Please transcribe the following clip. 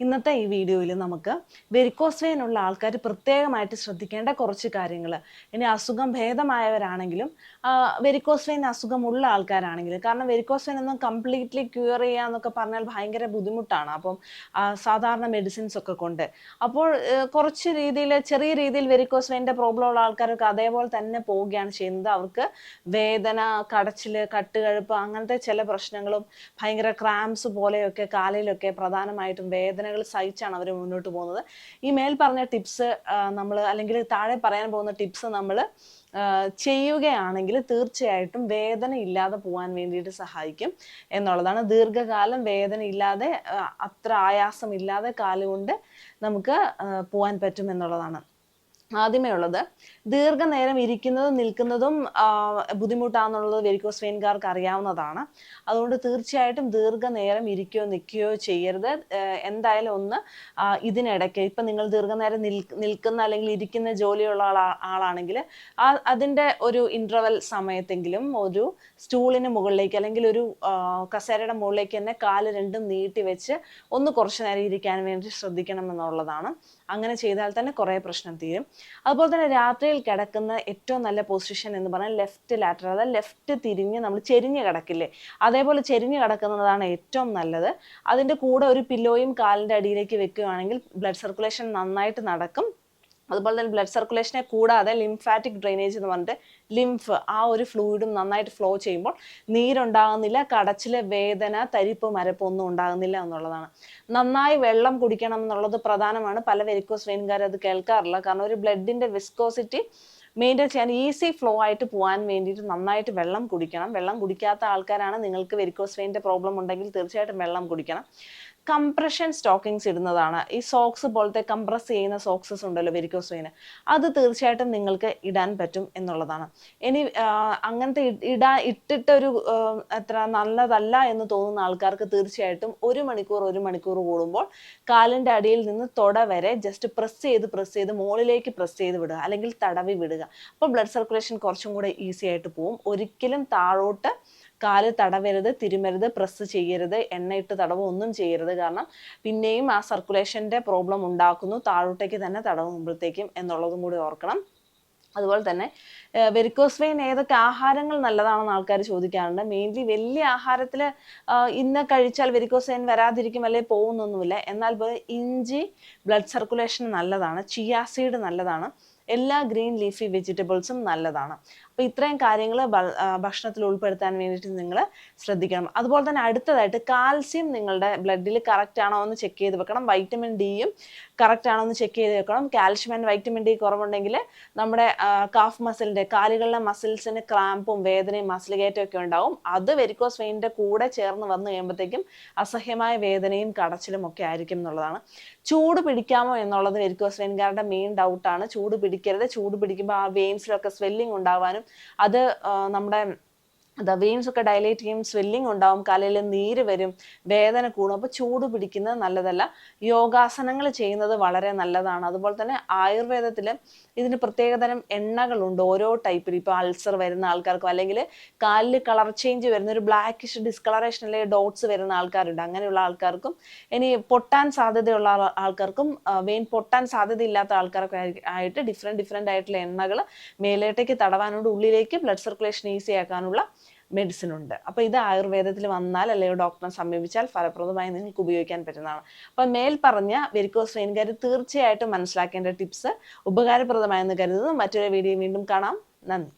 ഇന്നത്തെ ഈ വീഡിയോയിൽ നമുക്ക് വെരിക്കോസ് വെയിൻ ഉള്ള ആൾക്കാർ പ്രത്യേകമായിട്ട് ശ്രദ്ധിക്കേണ്ട കുറച്ച് കാര്യങ്ങൾ ഇനി അസുഖം ഭേദമായവരാണെങ്കിലും വെരിക്കോസ് വെയിൻ അസുഖമുള്ള ആൾക്കാരാണെങ്കിലും കാരണം വെരിക്കോസ് വെയിൻ ഒന്നും കംപ്ലീറ്റ്ലി ക്യൂർ ചെയ്യുക എന്നൊക്കെ പറഞ്ഞാൽ ഭയങ്കര ബുദ്ധിമുട്ടാണ്. അപ്പം സാധാരണ മെഡിസിൻസ് ഒക്കെ കൊണ്ട്. അപ്പോൾ കുറച്ച് രീതിയിൽ ചെറിയ രീതിയിൽ വെരിക്കോസ് വെയിന്റെ പ്രോബ്ലം ഉള്ള ആൾക്കാർക്ക് അതേപോലെ തന്നെ പോവുകയാണ് ചെയ്യുന്നത്. അവർക്ക് വേദന കടച്ചിൽ കട്ടുകഴുപ്പ് അങ്ങനത്തെ ചില പ്രശ്നങ്ങളും ഭയങ്കര ക്രാംസ് പോലെയൊക്കെ കാലിലൊക്കെ പ്രധാനമായിട്ടും വേദനകൾ സഹിച്ചാണ് അവർ മുന്നോട്ട് പോകുന്നത്. ഈ മേൽ പറഞ്ഞ ടിപ്സ് നമ്മൾ അല്ലെങ്കിൽ താഴെ പറയാൻ പോകുന്ന ടിപ്സ് നമ്മൾ ചെയ്യുകയാണെങ്കിൽ തീർച്ചയായിട്ടും വേദന ഇല്ലാതെ പോകാൻ വേണ്ടിയിട്ട് സഹായിക്കും എന്നുള്ളതാണ്. ദീർഘകാലം വേദന ഇല്ലാതെ അത്ര ആയാസം ഇല്ലാതെ കാലുകൊണ്ട് നമുക്ക് പോകാൻ പറ്റും എന്നുള്ളതാണ്. ആദ്യമേ ഉള്ളത്. ദീർഘനേരം ഇരിക്കുന്നതും നിൽക്കുന്നതും ബുദ്ധിമുട്ടാണെന്നുള്ളത് വെരിക്കോസ് വെയിൻകാർക്ക് അറിയാവുന്നതാണ്. അതുകൊണ്ട് തീർച്ചയായിട്ടും ദീർഘനേരം ഇരിക്കുകയോ നിൽക്കുകയോ ചെയ്യരുത്. എന്തായാലും ഒന്ന് ഇതിനിടയ്ക്ക് ഇപ്പം നിങ്ങൾ ദീർഘനേരം നിൽ നിൽക്കുന്ന അല്ലെങ്കിൽ ഇരിക്കുന്ന ജോലിയുള്ള ആളാ ആളാണെങ്കിൽ ആ അതിന്റെ ഒരു ഇന്റർവൽ സമയത്തെങ്കിലും ഒരു സ്റ്റൂളിന് മുകളിലേക്ക് അല്ലെങ്കിൽ ഒരു കസേരയുടെ മുകളിലേക്ക് തന്നെ കാൽ രണ്ടും നീട്ടി വെച്ച് ഒന്ന് കുറച്ച് നേരം ഇരിക്കാൻ വേണ്ടി ശ്രദ്ധിക്കണം എന്നുള്ളതാണ്. അങ്ങനെ ചെയ്താൽ തന്നെ കുറേ പ്രശ്നം തീരും. അതുപോലെ തന്നെ രാത്രിയിൽ കിടക്കുന്ന ഏറ്റവും നല്ല പൊസിഷൻ എന്ന് പറഞ്ഞാൽ ലെഫ്റ്റ് ലാറ്റർ അതായത് ലെഫ്റ്റ് തിരിഞ്ഞ് നമ്മൾ ചെരിഞ്ഞ് കിടക്കില്ലേ? അതേപോലെ ചെരിഞ്ഞ് കിടക്കുന്നതാണ് ഏറ്റവും നല്ലത്. അതിന്റെ കൂടെ ഒരു പില്ലോയും കാലിന്റെ അടിയിലേക്ക് വെക്കുകയാണെങ്കിൽ ബ്ലഡ് സർക്കുലേഷൻ നന്നായിട്ട് നടക്കും. അതുപോലെ തന്നെ ബ്ലഡ് സർക്കുലേഷനെ കൂടാതെ ലിംഫാറ്റിക് ഡ്രെയിനേജ് എന്ന് പറഞ്ഞിട്ട് ലിംഫ് ആ ഒരു ഫ്ലൂയിഡും നന്നായിട്ട് ഫ്ലോ ചെയ്യുമ്പോൾ നീരുണ്ടാകുന്നില്ല കടച്ചിലെ വേദന തരിപ്പ് മരപ്പ് ഒന്നും ഉണ്ടാകുന്നില്ല എന്നുള്ളതാണ്. നന്നായി വെള്ളം കുടിക്കണം എന്നുള്ളത് പ്രധാനമാണ്. പല വെരിക്കോസ് വെയിൻകാർ അത് കേൾക്കാറില്ല. കാരണം ഒരു ബ്ലഡിന്റെ വിസ്കോസിറ്റി മെയിന്റെയിൻ ചെയ്യാൻ ഈസി ഫ്ലോ ആയിട്ട് പോകാൻ വേണ്ടിയിട്ട് നന്നായിട്ട് വെള്ളം കുടിക്കണം. വെള്ളം കുടിക്കാത്ത ആൾക്കാരാണ് നിങ്ങൾക്ക് വെരിക്കോസ് വെയിന്റെ പ്രോബ്ലം ഉണ്ടെങ്കിൽ തീർച്ചയായിട്ടും വെള്ളം കുടിക്കണം. കംപ്രഷൻ സ്റ്റോക്കിങ്സ് ഇടുന്നതാണ്. ഈ സോക്സ് പോലത്തെ കംപ്രസ് ചെയ്യുന്ന സോക്സസ് ഉണ്ടല്ലോ വെരിക്കോസ് വെയിന് അത് തീർച്ചയായിട്ടും നിങ്ങൾക്ക് ഇടാൻ പറ്റും എന്നുള്ളതാണ്. ഇനി അങ്ങനത്തെ ഇടാ ഇട്ടിട്ടൊരു എത്ര നല്ലതല്ല എന്ന് തോന്നുന്ന ആൾക്കാർക്ക് തീർച്ചയായിട്ടും ഒരു മണിക്കൂർ ഒരു മണിക്കൂർ കൂടുമ്പോൾ കാലിന്റെ അടിയിൽ നിന്ന് തൊട വരെ ജസ്റ്റ് പ്രസ് ചെയ്ത് പ്രസ് ചെയ്ത് മുകളിലേക്ക് പ്രസ് ചെയ്ത് വിടുക. അല്ലെങ്കിൽ തടവി വിടുക. അപ്പോൾ ബ്ലഡ് സർക്കുലേഷൻ കുറച്ചും കൂടെ ഈസി ആയിട്ട് പോവും. ഒരിക്കലും താഴോട്ട് കാൽ തടവരുത് തിരുമരുത് പ്രസ് ചെയ്യരുത് എണ്ണയിട്ട് തടവ് ഒന്നും ചെയ്യരുത്. കാരണം പിന്നെയും ആ സർക്കുലേഷന്റെ പ്രോബ്ലം ഉണ്ടാക്കുന്നു. താഴോട്ടേക്ക് തന്നെ തടവുമ്പോഴത്തേക്കും എന്നുള്ളതും കൂടി ഓർക്കണം. അതുപോലെ തന്നെ വെരിക്കോസ് വെയിൻ ഏതൊക്കെ ആഹാരങ്ങൾ നല്ലതാണെന്ന് ആൾക്കാർ ചോദിക്കാറുണ്ട്. മെയിൻലി വലിയ ആഹാരത്തിൽ ഇന്ന് കഴിച്ചാൽ വെരിക്കോസ് വെയിൻ വരാതിരിക്കും അല്ലെങ്കിൽ പോകുന്നൊന്നുമില്ല. എന്നാൽ ഇഞ്ചി ബ്ലഡ് സർക്കുലേഷൻ നല്ലതാണ്. ചിയാസീഡ് നല്ലതാണ്. എല്ലാ ഗ്രീൻ ലീഫി വെജിറ്റബിൾസും നല്ലതാണ്. അപ്പോൾ ഇത്രയും കാര്യങ്ങൾ ഭക്ഷണത്തിൽ ഉൾപ്പെടുത്താൻ വേണ്ടിയിട്ട് നിങ്ങൾ ശ്രദ്ധിക്കണം. അതുപോലെ തന്നെ അടുത്തതായിട്ട് കാൽസ്യം നിങ്ങളുടെ ബ്ലഡിൽ കറക്റ്റ് ആണോ എന്ന് ചെക്ക് ചെയ്ത് വെക്കണം. വൈറ്റമിൻ ഡിയും കറക്റ്റ് ആണോ എന്ന് ചെക്ക് ചെയ്ത് വെക്കണം. കാൽഷ്യം ആൻഡ് വൈറ്റമിൻ ഡി കുറവുണ്ടെങ്കിൽ നമ്മുടെ കാഫ് മസിലിന്റെ കാലുകളിലെ മസിൽസിന് ക്രാമ്പും വേദനയും മസിൽ ഒക്കെ ഉണ്ടാവും. അത് വെരിക്കോസ് വെയിന്റെ കൂടെ ചേർന്ന് വന്നു കഴിയുമ്പോഴത്തേക്കും അസഹ്യമായ വേദനയും കടച്ചിലും ഒക്കെ ആയിരിക്കും എന്നുള്ളതാണ്. ചൂട് പിടിക്കാമോ എന്നുള്ളത് വെരിക്കോസ് വെയിൻകാരുടെ മെയിൻ ഡൗട്ടാണ് ചൂട് പിടിക്കരുത്. ചൂട് പിടിക്കുമ്പോൾ ആ വെയിൻസിലൊക്കെ സ്വെല്ലിംഗ് ഉണ്ടാവാനും അത് നമ്മുടെ വെയിൻസ് ഒക്കെ ഡയലേറ്റ് ചെയ്യും സ്വെല്ലിംഗ് ഉണ്ടാവും കാലയിൽ നീര് വരും വേദന കൂടും അപ്പോൾ ചൂട് പിടിക്കുന്നത് നല്ലതല്ല. യോഗാസനങ്ങൾ ചെയ്യുന്നത് വളരെ നല്ലതാണ്. അതുപോലെ തന്നെ ആയുർവേദത്തിൽ ഇതിന് പ്രത്യേകതരം എണ്ണകളുണ്ട് ഓരോ ടൈപ്പിൽ ഇപ്പോൾ അൾസർ വരുന്ന ആൾക്കാർക്കും അല്ലെങ്കിൽ കാലിൽ കളർ ചേഞ്ച് വരുന്ന ഒരു ബ്ലാക്കിഷ് ഡിസ്കളറേഷൻ അല്ലെങ്കിൽ ഡോട്ട്സ് വരുന്ന ആൾക്കാരുണ്ട്. അങ്ങനെയുള്ള ആൾക്കാർക്കും ഇനി പൊട്ടാൻ സാധ്യതയുള്ള ആൾക്കാർക്കും വെയിൻ പൊട്ടാൻ സാധ്യതയില്ലാത്ത ആൾക്കാർക്കും ആയിട്ട് ഡിഫറെന്റ് ഡിഫറെന്റ് ആയിട്ടുള്ള എണ്ണകൾ മേലേട്ടേക്ക് തടവാനുണ്ട് ഉള്ളിലേക്ക് ബ്ലഡ് സർക്കുലേഷൻ ഈസി ആക്കാനുള്ള മെഡിസിൻ ഉണ്ട്. അപ്പോൾ ഇത് ആയുർവേദത്തിൽ വന്നാൽ അല്ലെങ്കിൽ ഡോക്ടറെ സമീപിച്ചാൽ ഫലപ്രദമായി നിങ്ങൾക്ക് ഉപയോഗിക്കാൻ പറ്റുന്നതാണ്. അപ്പൊ മേൽ പറഞ്ഞ വെരിക്കോസ് വെയിൻകാർ തീർച്ചയായിട്ടും മനസ്സിലാക്കേണ്ട ടിപ്സ് ഉപകാരപ്രദമായെന്ന് കരുതുന്നു. മറ്റൊരു വീഡിയോ വീണ്ടും കാണാം. നന്ദി.